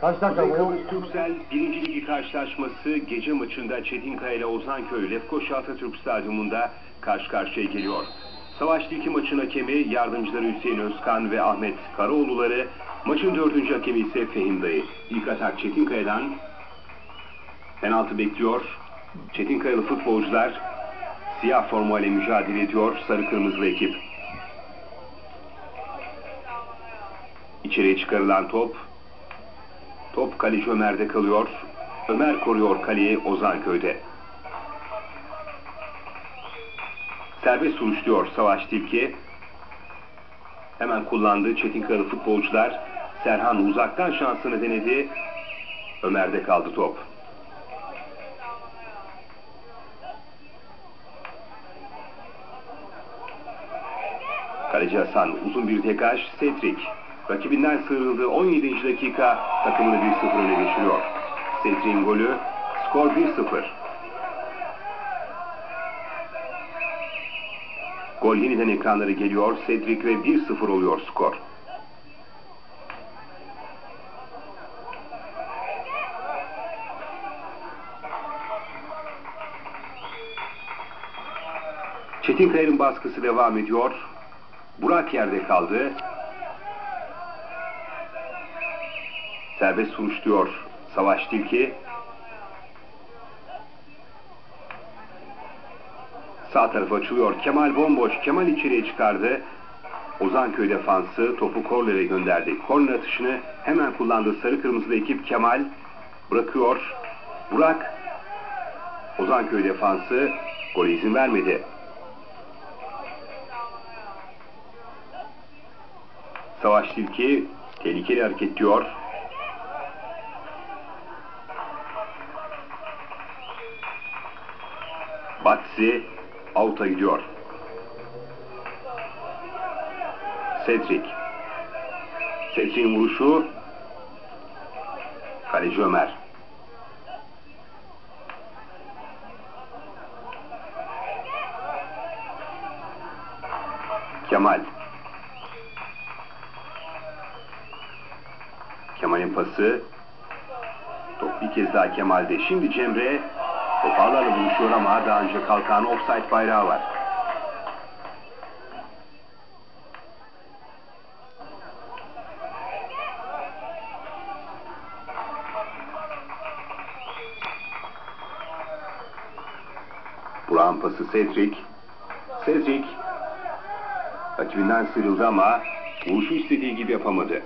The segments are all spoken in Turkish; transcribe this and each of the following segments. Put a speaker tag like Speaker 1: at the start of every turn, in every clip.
Speaker 1: Kaç dakika?
Speaker 2: Kıbrıs Türksel 1. Ligi karşılaşması gece maçında Çetinkaya ile Ozanköy Lefkoşa Atatürk Stadyumunda karşı karşıya geliyor. Savaş Ligi maçın hakemi yardımcıları Hüseyin Özkan ve Ahmet Karaoğluları, maçın dördüncü hakemi ise Fehim Dayı. İlk atak Çetinkaya'dan penaltı bekliyor. Çetinkayalı futbolcular siyah formayla mücadele ediyor sarı kırmızılı ekip. İçeriye çıkarılan top Top kaleci Ömer'de kalıyor. Ömer koruyor kaleyi Ozanköy'de. Serbest vuruş diyor Savaş Tilki. Hemen kullandığı Çetinkayalı futbolcular. Serhan uzaktan şansını denedi. Ömer'de kaldı top. Kaleci Hasan uzun bir degaj. Cedric rakibinden sıyrıldı. 17. dakika takımını 1-0 öne geçiriyor. Cedric'in golü skor 1-0. Gol yeniden ekranları geliyor. Cedric ve 1-0 oluyor skor. Çetinkaya'nın baskısı devam ediyor. Burak yerde kaldı. Serbest vuruş diyor Savaş Tilki. Sağ taraf açılıyor. Kemal bomboş. Kemal içeriye çıkardı. Ozanköy defansı topu kornere gönderdi. Korner atışını hemen kullandı. Sarı kırmızılı ekip Kemal bırakıyor. Burak Ozanköy defansı gole izin vermedi. Savaş Tilki tehlikeli hareket diyor. Batsi out'a gidiyor. Cedric. Cedric'in vuruşu Kaleci Ömer. Kemal. Kemal'in pası. Top bir kez daha Kemal'de. Şimdi Cemre toparlarla buluşuyor ama daha önce kalkan offside bayrağı var. Burak'ın pası Cedric. Cedric rakibinden sıyrıldı ama vuruşu istediği gibi yapamadı.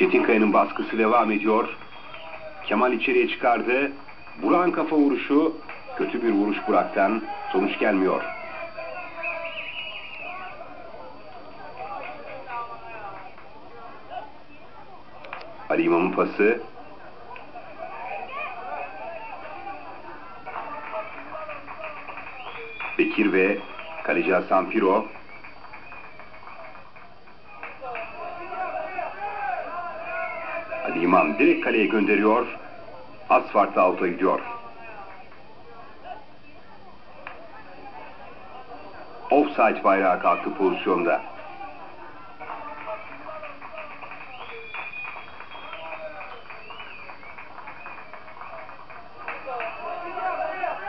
Speaker 2: Çetinkaya'nın baskısı devam ediyor. Kemal içeriye çıkardı. Burak'ın kafa vuruşu kötü bir vuruş Burak'tan sonuç gelmiyor. Ali İmam'ın pası. Bekir ve kaleci Hasan Piro. İmam direkt kaleye gönderiyor. Az farklı alta gidiyor. Offside bayrağı kalktı pozisyonda.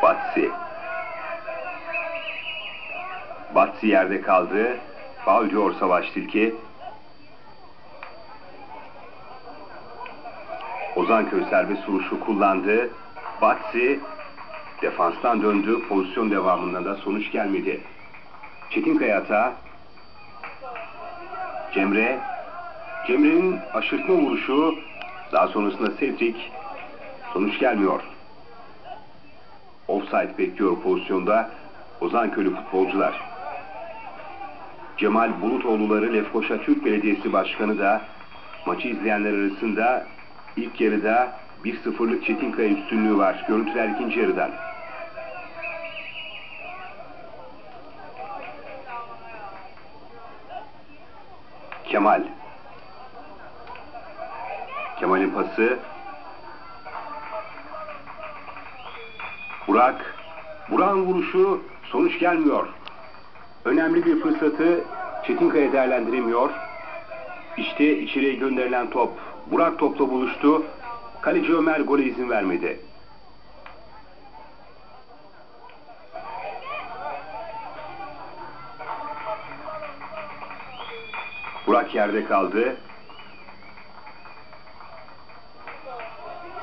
Speaker 2: Batsi. Batsi yerde kaldı. Faul diyor Savaş Tilki. Ozanköy serbest vuruşu kullandı. Batsi defanstan döndü. Pozisyon devamında da sonuç gelmedi. Çetinkaya hata. Cemre. Cemre'nin aşırtma vuruşu. Daha sonrasında Cedric. Sonuç gelmiyor. Offside bekliyor pozisyonda Ozanköylü futbolcular. Cemal Bulutoğluları Lefkoşa Türk Belediyesi Başkanı da maçı izleyenler arasında ilk yarıda 1-0'lık Çetinkaya üstünlüğü var. Görüntüler ikinci yarıdan. Kemal. Kemal'in pası. Burak. Burak'ın vuruşu sonuç gelmiyor. Önemli bir fırsatı Çetinkaya değerlendiremiyor. İşte içeriye gönderilen top. Burak topla buluştu. Kaleci Ömer gole izin vermedi. Burak yerde kaldı.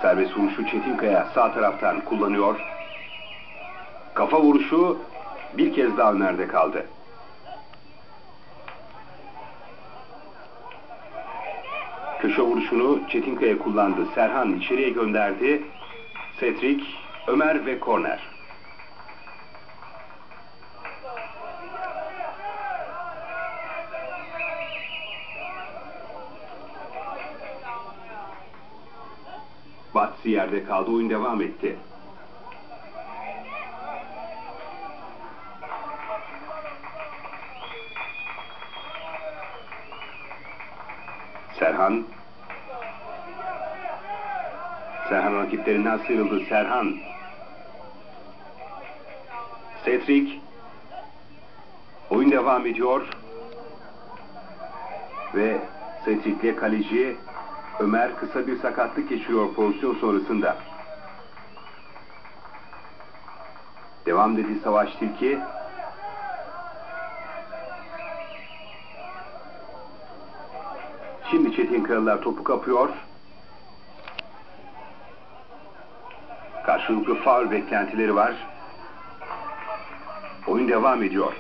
Speaker 2: Serbest vuruşu Çetinkaya sağ taraftan kullanıyor. Kafa vuruşu bir kez daha Ömer'de kaldı. Köşe vuruşunu Çetinkaya kullandı. Serhan içeriye gönderdi. Setrik, Ömer ve korner. Batsi yerde kaldı. Oyun devam etti. Serhan Serhan rakiplerinden sıyrıldı. Serhan Setrik Oyun devam ediyor. Ve Setrik'le kaleci Ömer kısa bir sakatlık geçiriyor pozisyon sonrasında. Devam dedi Savaş Tilki. Şimdi Çetin Karalar topu kapıyor. Karşılıklı faul beklentileri var. Oyun devam ediyor.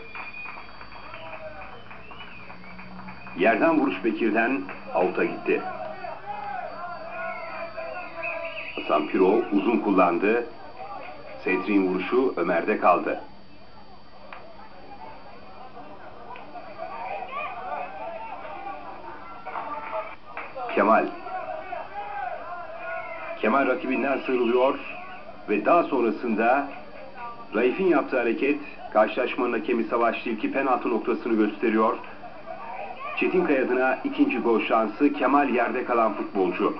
Speaker 2: Yerden vuruş Bekir'den avuta gitti. Hasan Piro uzun kullandı. Sedrin vuruşu Ömer'de kaldı. Kemal. Kemal rakibinden sıyrılıyor ve daha sonrasında Raif'in yaptığı hareket karşılaşmanın hakemi Savaş Tilki penaltı noktasını gösteriyor. Çetinkaya adına ikinci gol şansı Kemal yerde kalan futbolcu.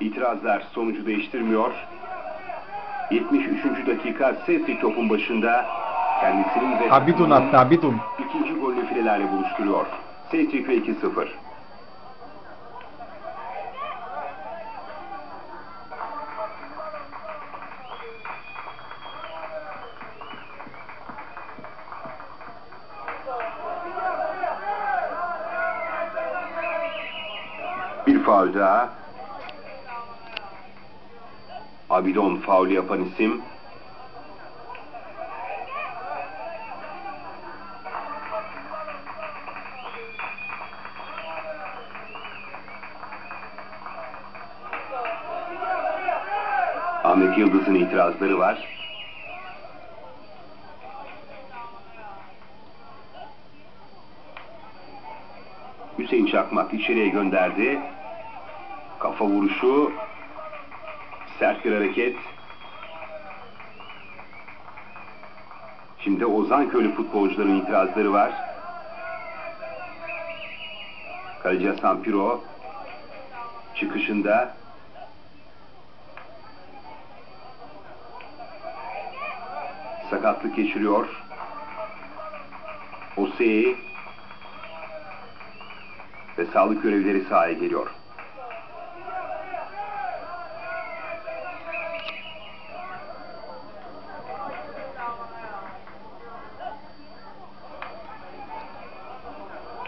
Speaker 2: İtirazlar sonucu değiştirmiyor. 73. dakika Setrik topun başında kendisinin ve
Speaker 1: Abidun attı Abidun.
Speaker 2: ikinci golünü filelerle buluşturuyor. Ve 2-0. Bir faul daha. Abidon faul yapan isim. Ahmet Yıldız'ın itirazları var. Hüseyin Çakmak içeriye gönderdi. Kafa vuruşu. Sert bir hareket. Şimdi Ozan Köylü futbolcuların itirazları var. Kaleci Hasan Piro çıkışında sakatlık geçiriyor. Oseyi ve sağlık görevlileri sahaya geliyor.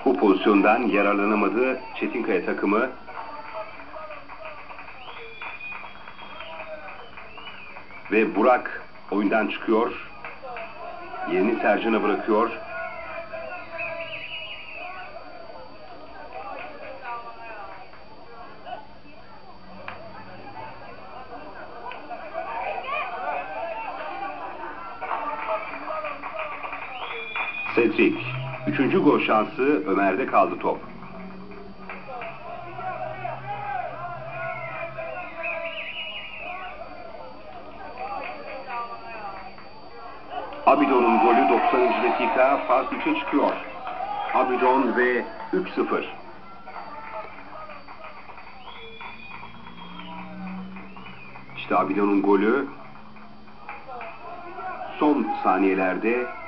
Speaker 2: Bu pozisyondan yararlanamadı Çetinkaya takımı. Ve Burak oyundan çıkıyor. Yerini Sercan'a bırakıyor. Cedric. Üçüncü gol şansı Ömer'de kaldı top. Abidon'un golü 90. dakika fark 3'e çıkıyor. Abidon ve 3-0. İşte Abilon'un golü son saniyelerde